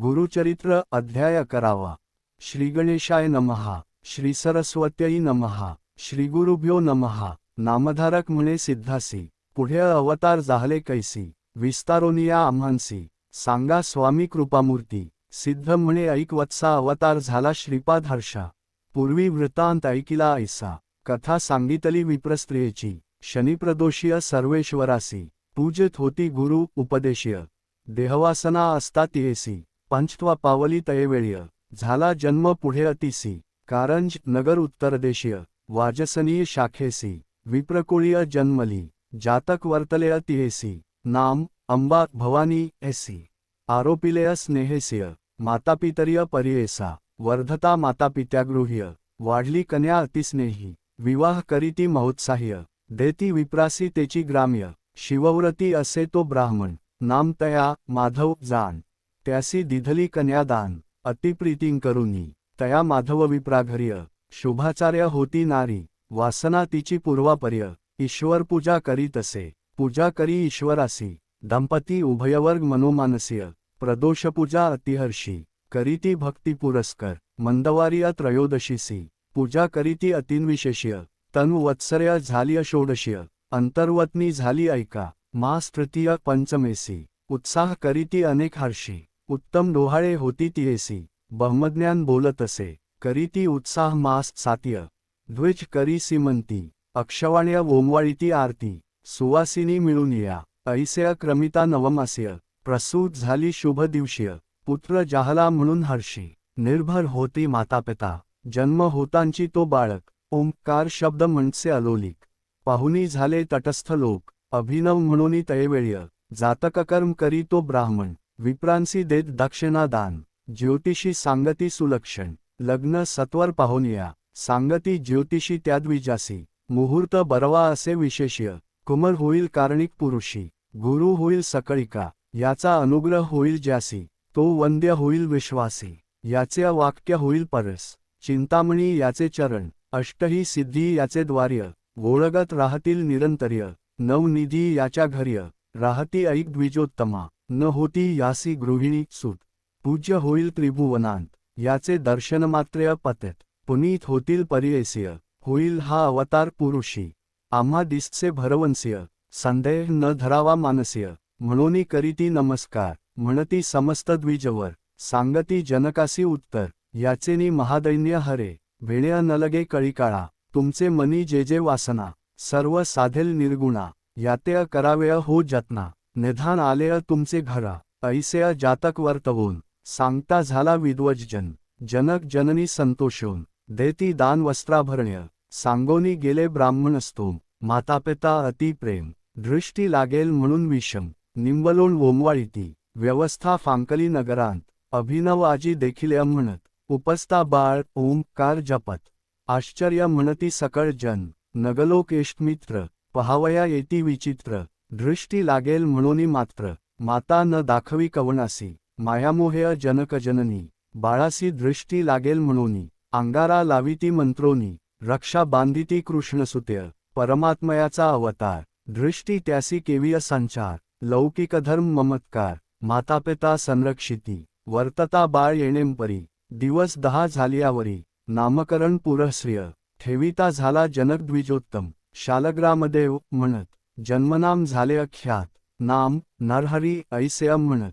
गुरुचरित्र अध्याय करावा. श्री गणेशाय नमहा श्री सरस्वत्यई नमहा श्री गुरुभ्यो नमहा नामधारक म्हणे सिद्धासी पुढे अवतार जाहले कैसी विस्तारोनिया आम्हांसी सांगा स्वामी कृपामूर्ती सिद्ध म्हणे ऐकवत्सा अवतार झाला श्रीपाद हर्षा पूर्वी वृत्तांत ऐकिला ऐसा कथा सांगितली विप्रस्त्रियेची शनिप्रदोषीय सर्वेश्वरासी पूजित होती गुरु उपदेशीय देहवासना असतात येसी पंचत्वा पावली तयवेळीय झाला जन्म पुढे अतिसी. कारंज नगर उत्तरदेशीय. वाजसनीय शाखेसी. विप्रकुळीय जन्मली. जातक वर्तले अतिहेसी. नाम अंबा भवानी एसी. आरोपिलेय स्नेहेसिय. मातापितरीय परियेसा. वर्धता मातापित्यागृह्य. वाढली कन्या अतिस्नेही. विवाह करीती महोत्साह्य. देती विप्रासी तेची ग्राम्य. शिवव्रती असे तो ब्राह्मण. नामतया माधव जाण त्यासी दिधली कन्यादान अतिप्रीतिं करुनी तया माधव विप्राघर्य शुभाचार्य होती नारी वासना तिची पूर्वापर्य ईश्वर पूजा करीत असे पूजा करी ईश्वरासी दंपती उभयवर्ग मनोमानसीय प्रदोषपूजा अतिहर्षी करीती भक्ती पुरस्कर मंदवार्य त्रयोदशीसी पूजा करीती अतिन्विशेष्य तनुवत्सर्य झाली षोडशीय अंतर्वत्नी झाली ऐका मास तृतीय पंचमेसी उत्साह करीती अनेक हर्षी. उत्तम डोहाळे होती तियेसी ब्रह्मज्ञान बोलत असे. करीती उत्साह मास सात्य. द्विज करी सिमंती. अक्षवाण्य वोमवाळीती आरती. सुवासिनी मिळून या. ऐसेय क्रमिता नवमास्य प्रसूत झाली शुभ दिवशीय. पुत्र जाहला म्हणून हर्षी. निर्भर होती मातापिता. जन्म होतांची तो बाळक. ओंकार शब्द म्हणसे अलोलिक. पाहुनी झाले तटस्थ लोक. अभिनव म्हणून तयवेळ्य जातककर्म करी तो ब्राह्मण. विप्रांसी देत दक्षिणादान ज्योतिषी सांगती सुलक्षण लग्न सत्वर पाहुनिया सांगती ज्योतिषी त्याद्विजासी मुहूर्त बरवा असे विशेष्य कुमर होईल कारणिक पुरुषी गुरु होईल सकळिका याचा अनुग्रह होईल ज्यासी तो वंद्य होईल विश्वासी याचे वाक्य होईल परस चिंतामणी याचे चरण अष्टही सिद्धी याचे द्वार्य गोळगत राहतील निरंतर्य नवनिधी याच्या घर्य राहती ऐक द्विजोत्तमा. न होती यासी गृहिणी सूट पूज्य होईल त्रिभुवनांत. याचे दर्शनमात्र्य पतेत. पुनीत होतील परियेसिय. होईल हा अवतार पुरुषी. आम्हा दिसचे भरवंसिय. संदेह न धरावा मानसीय. म्हणून करीती नमस्कार. म्हणती समस्त द्विजवर. सांगती जनकासी उत्तर. याचेनी महादैन्य हरे. भेण्या नलगे कळीकाळा. तुमचे मनी जे जे वासना. सर्व साधेल निर्गुणा. यातेय करावेय हो जतना. निधान आलेय तुमचे घरा ऐसेय जातक वर्तवून सांगता झाला विद्वजन जनक जननी संतोषून देती दान वस्त्राभरण्य सांगोनी गेले ब्राह्मणस्तोम मातापिता अतिप्रेम दृष्टी लागेल म्हणून विषम निंबलोण वोमवाळीती व्यवस्था फांकली नगरांत अभिनव आजी देखील म्हणत उपस्ता बाळ ओंकार जपत आश्चर्य म्हणती सकळ जन नगलोकेष्टमित्र पहावया येती विचित्र दृष्टी लागेल म्हणून मात्र माता न दाखवी कवनासी मायामोहेय जनकजननी बाळासी दृष्टी लागेल म्हणूनी अंगारा लाविती मंत्रोनी रक्षा बांधिती कृष्णसुत्य परमात्मयाचा अवतार दृष्टी त्यासी केवीय संचार लौकिक धर्म ममत्कार मातापिता संरक्षिती वर्तता बाळ येणेंपरी दिवस दहा झालियावरी नामकरण पुरश्रिय ठेविता झाला जनक द्विजोत्तम शालग्रामदेव म्हणत जन्मनाम झाले अख्यात नाम नरहरी ऐसे म्हणत.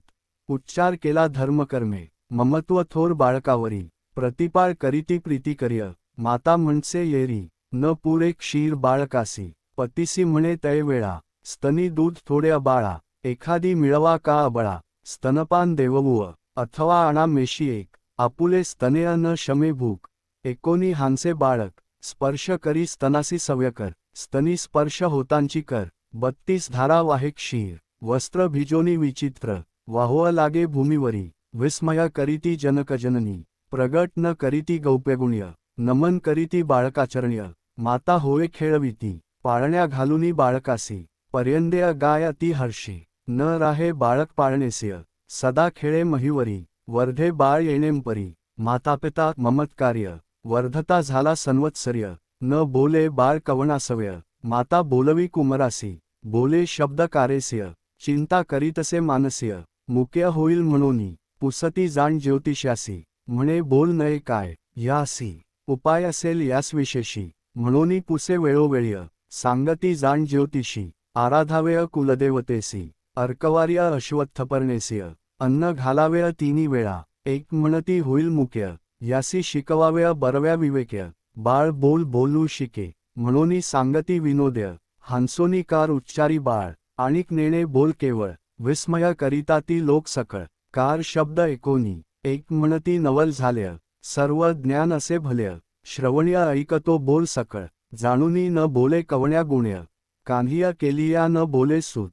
उच्चार केला धर्मकर्मे ममत्व थोर बाळकावरी प्रतिपाळ करीती प्रीती कर्य माता म्हणसे येरी न पुरे क्षीर बाळकासी पतीसी म्हणे तय वेळा स्तनी दूध थोडे अबाळा एखादी मिळवा का अबळा स्तनपान देववुव अथवा आणा मेशी एक आपुले स्तने न शमे भूक एकोनी हांसे बाळक स्पर्श करी स्तनासी सव्यकर. स्तनी स्पर्श होतांची कर बत्तीस धारा वाहे क्षीर वस्त्र भिजोनी विचित्र वाहुअ लागे भूमीवरी विस्मय करीती जनकजननी प्रगट न करीती गौप्यगुण्य नमन करीती बाळकाचरण्य माता होय खेळविती पाळण्या घालुनी बाळकासी पर्यंदेय गाय ती हर्षी न राहे बाळक पाळणेसिय सदा खेळे महिवरी वर्धे बाळ येणेंपरी मातापिता ममत्कार्य वर्धता झाला संवत्सर्य न बोले बाळ कवणासव्य माता बोलवी कुमरासी बोले शब्द कारेस्य चिंता करीतसे मानस्य मुक्या होईल म्हणोनी पुसती जाण ज्योतिषासी म्हणे बोल नये काय यासी उपाय असेल यास विशेषी म्हणोनी पुसे वेळोवेळी सांगती जाण ज्योतिषी आराधावेय कुलदेवतेसी अर्कवार्य अश्वत्थपर्णेसिय अन्न घालावेय तिन्ही वेळा एक म्हणती होईल मुख्य यासी शिकवावेय बरव्या विवेक्य बाळ बोल बोलू शिके म्हणून सांगती विनोद्य हांसोनी कार उच्चारी बाळ आणिक नेणे बोल केवळ विस्मय करिता ती लोक सकळ कार शब्द एकोनी एक म्हणती नवल झाल्य सर्व ज्ञान असे भल्य श्रवण्य ऐकतो बोल सकळ जाणूनी न बोले कवण्या गुण्य कान्हिया केलिया न बोले सूत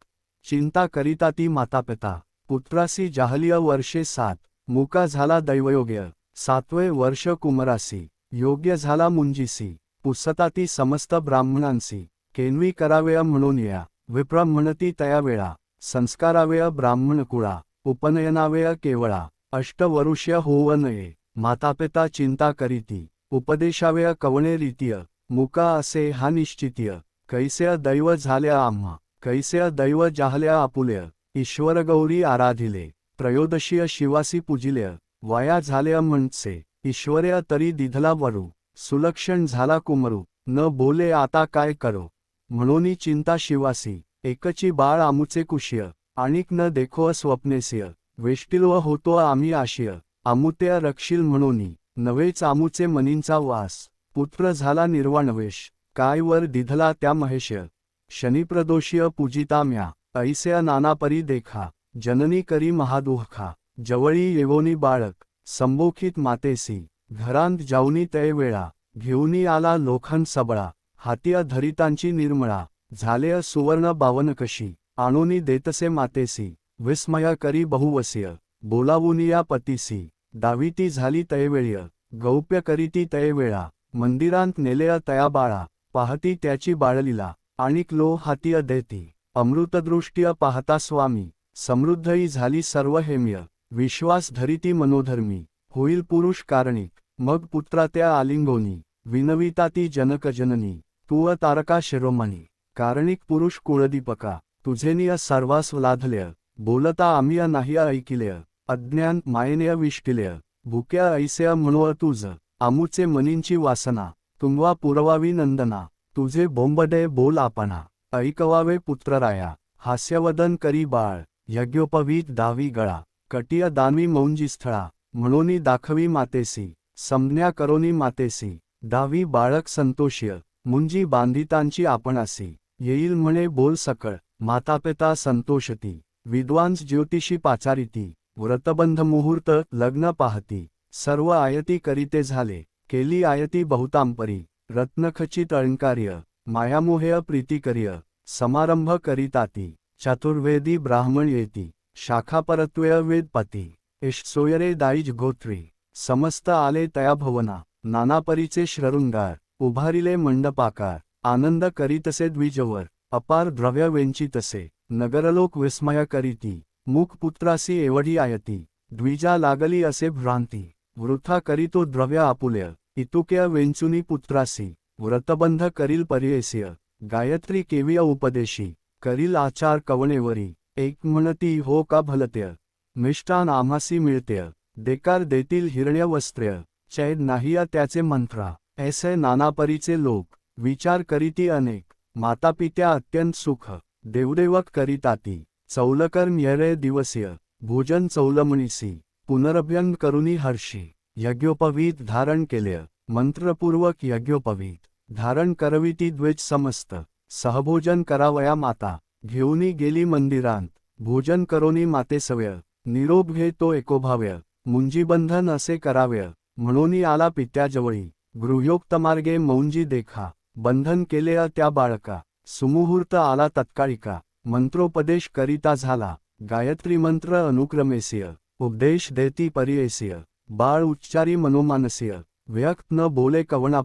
चिंता करिता ती माता पिता पुत्रासी जाहलिय वर्षे सात मुका झाला दैवयोग्य सातवे वर्ष कुमरासी. योग्य झाला मुंजीसी पुसता ती समस्त ब्राह्मणांसी केनवी करावेय म्हणून या. विप्र म्हणती तयावेळा संस्कारावेय ब्राह्मण कुळा. उपनयनावेय केवळा. अष्टवरुष्य होव नये मातापिता चिंता करीती. उपदेशावेय कवणे रीतीय. मुका असे हा निश्चितीय. कैसे दैव झाल्या आम्हा. कैसे दैव जाहल्या आपुल्य. ईश्वर गौरी आराधिले. त्रयोदशीय शिवासी पूजिल्य. वाया झाल्या म्हणसे. ईश्वर्य तरी दिधला वरू सुलक्षण झाला कुमरू न बोले आता काय करो. म्हणून चिंता शिवासी एकची बाळ आमुचे कुशीय आणिक न देखो स्वप्नेसिय वेष्टिल्व होतो आम्ही आशिय आमुत्या रक्षील म्हणोनी नवेच आमुचे मनींचा वास पुत्र झाला निर्वाणवेश काय वर दिधला त्या महेशय शनिप्रदोषीय पूजिता म्या ऐस्य नानापरी देखा जननी करी महादुःखा जवळी येवोनी बाळक संबोखित मातेसी घरांत जाऊनी तय वेळा घेऊनी आला लोखन सबळा हातिया धरितांची निर्मळा झाले सुवर्ण बावन कशी आणोनी देतसे मातेसी विस्मया करी बहुवसीय बोलावुनिया पतीसी दाविती झाली तयवेळीय गौप्य करीती तयवेळा मंदिरांत नेलेय तया बाळा पाहती त्याची बाळलीला आणिक लो हातीय देती अमृतदृष्ट्य पाहता स्वामी समृद्धही झाली सर्व हेम्य विश्वास धरिती मनोधर्मी होईल पुरुष कारणिक मग पुत्रा त्या आलिंगोनी विनविता ती जनक जननी तू तारका शिरोमणी कारणिक पुरुष कुळदीपका तुझेनिय सर्वास लाधल्य बोलता आम्ही नाही ऐकिल्या अज्ञान मायनेय विष्टिल्या भुक्या ऐस्या म्हणू तुझ आमुचे मनींची वासना तुंगवा पुरवावी नंदना तुझे बोंबडे बोल आपणा ऐकवावे पुत्रराया हास्यवदन करी बाळ यज्ञोपवीत दावी गळा कटिय दानवी मौंजी स्थळा म्हणूनी दाखवी मातेसी संज्ञा करोनी मातेसी दावी बाळक संतोष्य मुंजी बांधितांची आपणासी येईल म्हणे बोल सकळ मातापिता संतोषती विद्वांस ज्योतिषी पाचारिती व्रतबंध मुहूर्त लग्न पाहती सर्व आयती करीते झाले केली आयती बहुतांपरी रत्नखचित अळंकार्य मायामोहेय प्रीतिकर्य समारंभ करीताती चतुर्वेदी ब्राह्मण येती. शाखापरत्वय वेदपती इश सोयरे दाईज गोत्री समस्त आले तया भवना नानापरीचे श्ररुंगार उभारिले मंडपाकार आनंद करीतसे द्विजवर अपार द्रव्य वेंचितसे नगरलोक विस्मय करीती मुख पुत्रासी एवढी आयती द्विजा लागली असे भ्रांती वृथा करीतो द्रव्य आपुल्य इतुक्या वेंचुनी पुत्रासी व्रतबंध करील पर्येस्य गायत्री केविय उपदेशी करील आचार कवणेवरी एक म्हणती हो का भलत्य? मिष्टान आम्हासी मिळत्य. देकार देतील हिरण्य वस्त्र्य चैद नाहिया त्याचे मंत्रा. ऐसे नानापरीचे लोक. विचार करीती अनेक. मातापित्या अत्यंत सुख. देवदेवक करीताती. चौलकर न्यरे दिवसीय. भोजन चौलमणीसी पुनरभ्यंग करुनी हर्षी. यज्ञोपवीत धारण केले मंत्रपूर्वक यज्ञोपवीत. धारण करविती द्वेज समस्त. सहभोजन करावया माता. घेऊनी गेली मंदिरांत. भोजन करोनी मातेसव्य निरोप घे तो एकोभाव्य. मुंजीबंधन असे कराव्य. म्हणून आला पित्याजवळी गृह्योक्तमार्गे मौंजी देखा. बंधन केले त्या बाळका. सुमुहूर्त आला तत्काळिका. मंत्रोपदेश करिता झाला. गायत्री मंत्र अनुक्रमेसिय. उपदेश देती परियेसिय. बाळ उच्चारी मनोमानसिय. व्यक्त न बोले कवणा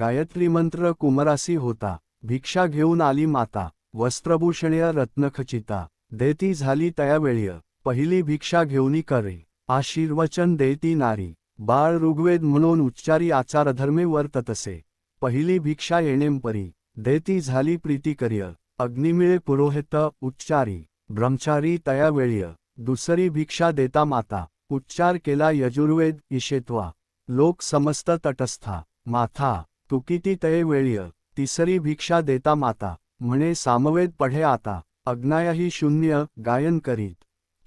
गायत्री मंत्र कुमरासी होता. भिक्षा घेऊन आली माता. वस्त्रभूषण्या रत्नखचिता. देती झाली तयावेळीय पहिली भिक्षा घेऊनी करे. आशीर्वचन देती नारी. बाळ ऋग्वेद म्हणून उच्चारी आचारधर्मे वर्ततसे पहिली भिक्षा येणेंपरी देती झाली प्रीतिकर्य अग्निमिळे पुरोहित उच्चारी. ब्रह्मचारी तयावेळीय दुसरी भिक्षा देता माता. उच्चार केला यजुर्वेद इशेत्वा लोक समस्त तटस्था. माथा. तुकिती तये वेळीय तिसरी भिक्षा देता माता. म्हणे सामवेद पढे आता. अग्नायाही शून्य गायन करीत.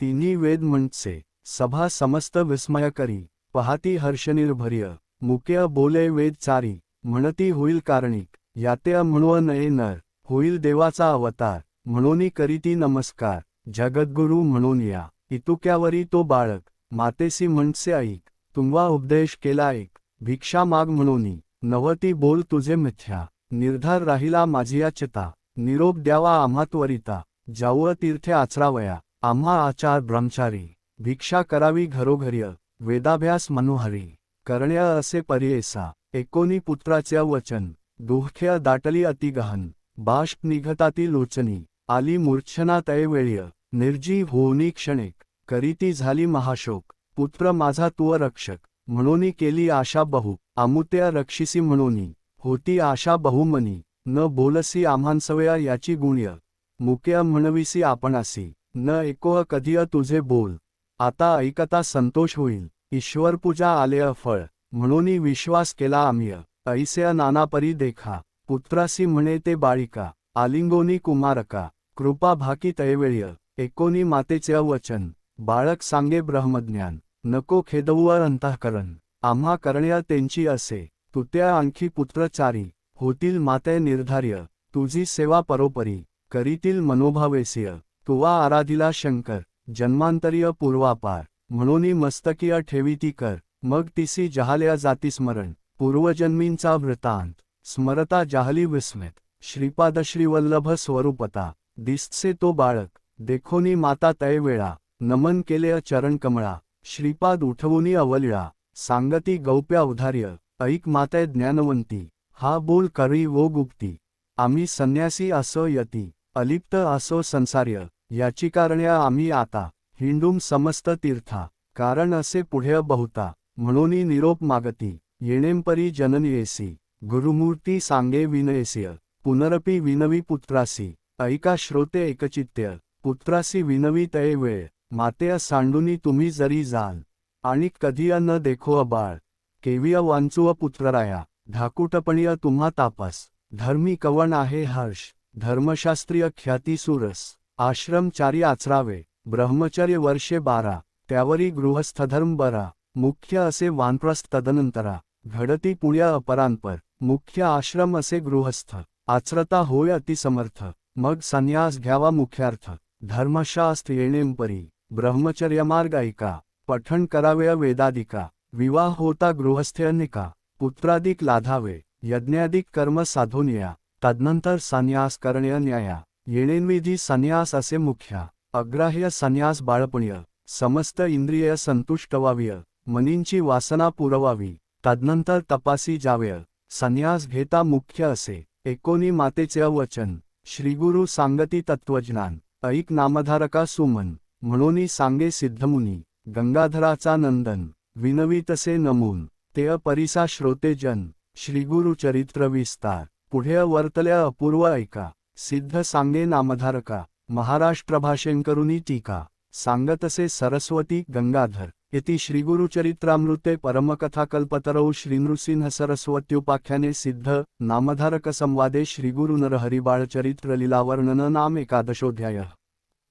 तिन्ही वेद म्हणचे सभा समस्त विस्मय करी. पहाती हर्षनिर्भर्य. मुके बोले वेद चारी. म्हणती होईल कारणिक. याते म्हणव नये नर. होईल देवाचा अवतार. म्हणोनी करीती नमस्कार. जगद्गुरु म्हणून या. इतुक्यावरी तो बाळक. मातेसी म्हणसे ऐक. तुम्हा उपदेश केला ऐक. भिक्षा माग म्हणोनी. नवती बोल तुझे मिथ्या. निर्धार राहिला माझिया चिता. निरोप द्यावा आम्हा त्वरिता. जाऊ तीर्थे आचरावया. आम्हा आचार ब्रह्मचारी. भिक्षा करावी घरोघर्य वेदाभ्यास मनोहरी. करण्या असे पर्येसा. एकोणी पुत्राचे वचन. दुःख्य दाटली अतिगहन बाष्प निघताती लोचनी. आली मूर्छना तयवेळ्य निर्जीव होनी क्षणिक. करीती झाली महाशोक. पुत्र माझा तुव रक्षक. म्हणूनी केली आशा बहु. आमुत्या रक्षिसी म्हणूनी. होती आशा बहुमनी. न बोलसी आम्हांसवया याची गुण्य. मुक्या म्हणविसी आपणासी. न एकोह कधीय तुझे बोल. आता ऐकता संतोष होईल. ईश्वरपूजा आलेय फळ. म्हणून विश्वास केला आम्ही ऐसे नानापरी देखा. पुत्रासी म्हणे ते बाळिका. आलिंगोनी कुमारका. कृपा भाकी तयवेळ्य एकोनी मातेचे वचन. बाळक सांगे ब्रह्मज्ञान. नको खेदवू अंतःकरण. आम्हा करण्या त्यांची असे. तुत्या आणखी पुत्रचारी. होतील माते निर्धार्य तुझी सेवा परोपरी करीतील मनोभावेसिय तुवा आराधिला शंकर जन्मांतरीय पूर्वापार म्हणून मस्तकीय ठेवीती कर मग तिसी जहाल्या जाती स्मरण पूर्वजन्मींचा वृतांत स्मरता जाहली विस्मित श्रीपाद श्रीवल्लभ स्वरूपता दिससे तो बाळक देखोनी माता तय वेळा नमन केले चरण कमळा श्रीपाद उठवूनी अवलिळा सांगती गौप्या उधार्य ऐक मातय ज्ञानवंती. हा बोल करी वो गुप्ती. आम्ही संन्यासी असो यती अलिप्त असो संसार्य याची कारण्या आम्ही आता हिंडूम समस्त तीर्था कारण असे पुढे बहुता म्हणूनही निरोप मागती येणेंपरी जननियेसी गुरुमूर्ती सांगे विनयेस्य पुनरपी विनवी पुत्रासी ऐका श्रोते एकचित्य पुत्रासी विनवी तये वेळ मातेय सांडुनी तुम्ही जरी जाल आणि कधीय न देखो अबाळ केविय वांचुव पुत्रराया ढाकुटपणीय तुम्हा तापस. धर्मी कवण आहे हर्ष. धर्मशास्त्रीय ख्याती सुरस. आश्रमचारी आचरावे. ब्रह्मचर्य वर्षे बारा. त्यावरी गृहस्थधर्म बरा. मुख्य असे वानप्रस्थ तदनंतरा. घडती पुण्या अपरांपर. मुख्य आश्रम असे गृहस्थ. आचरता होय अतिसमर्थ मग संन्यास घ्यावा मुख्यार्थ. धर्मशास्त्र येणेंपरी ब्रह्मचर्यमार्ग ऐका. पठण करावे वेदादिका विवाह होता गृहस्थ्यनिका पुत्राधिक लाधावे यज्ञादिक कर्म साधोनिया तदनंतर संन्यास करण्य न्याया येणेनविधी संन्यास असे मुख्या अग्राह्य संन्यास बाळपण्य समस्त इंद्रिय संतुष्ट व्हाव्य मनींची वासना पुरवावी तदनंतर तपासी जावेय संन्यास घेता मुख्य असे एकोणी मातेचे वचन श्रीगुरु सांगती तत्वज्ञान ऐक नामधारका सुमन म्हणून सांगे सिद्धमुनी गंगाधराचा नंदन विनवी तसे नमून ते परिसा श्रोते जन श्रीगुरु चरित्र विस्तार. पुढे वर्तल्या अपूर्व ऐका. सिद्ध सांगे नामधारका. महाराष्ट्र भाषेंकरुनी टीका. सांगतसे सरस्वती गंगाधर. इति श्रीगुरुचरित्रामृते परमकथाकल्पतरौ श्रीनृसिंह सरस्वत्युपाख्याने सिद्ध नामधारक संवादे श्रीगुरुनरहरिबाळचरित्र लीलावर्णन नाम एकादशोध्याय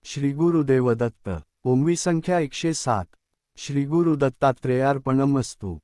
श्रीगुरुदेवदत्त ओंवी संख्या एकशे सात. श्रीगुरुदत्तात्रेयार्पणमस्तु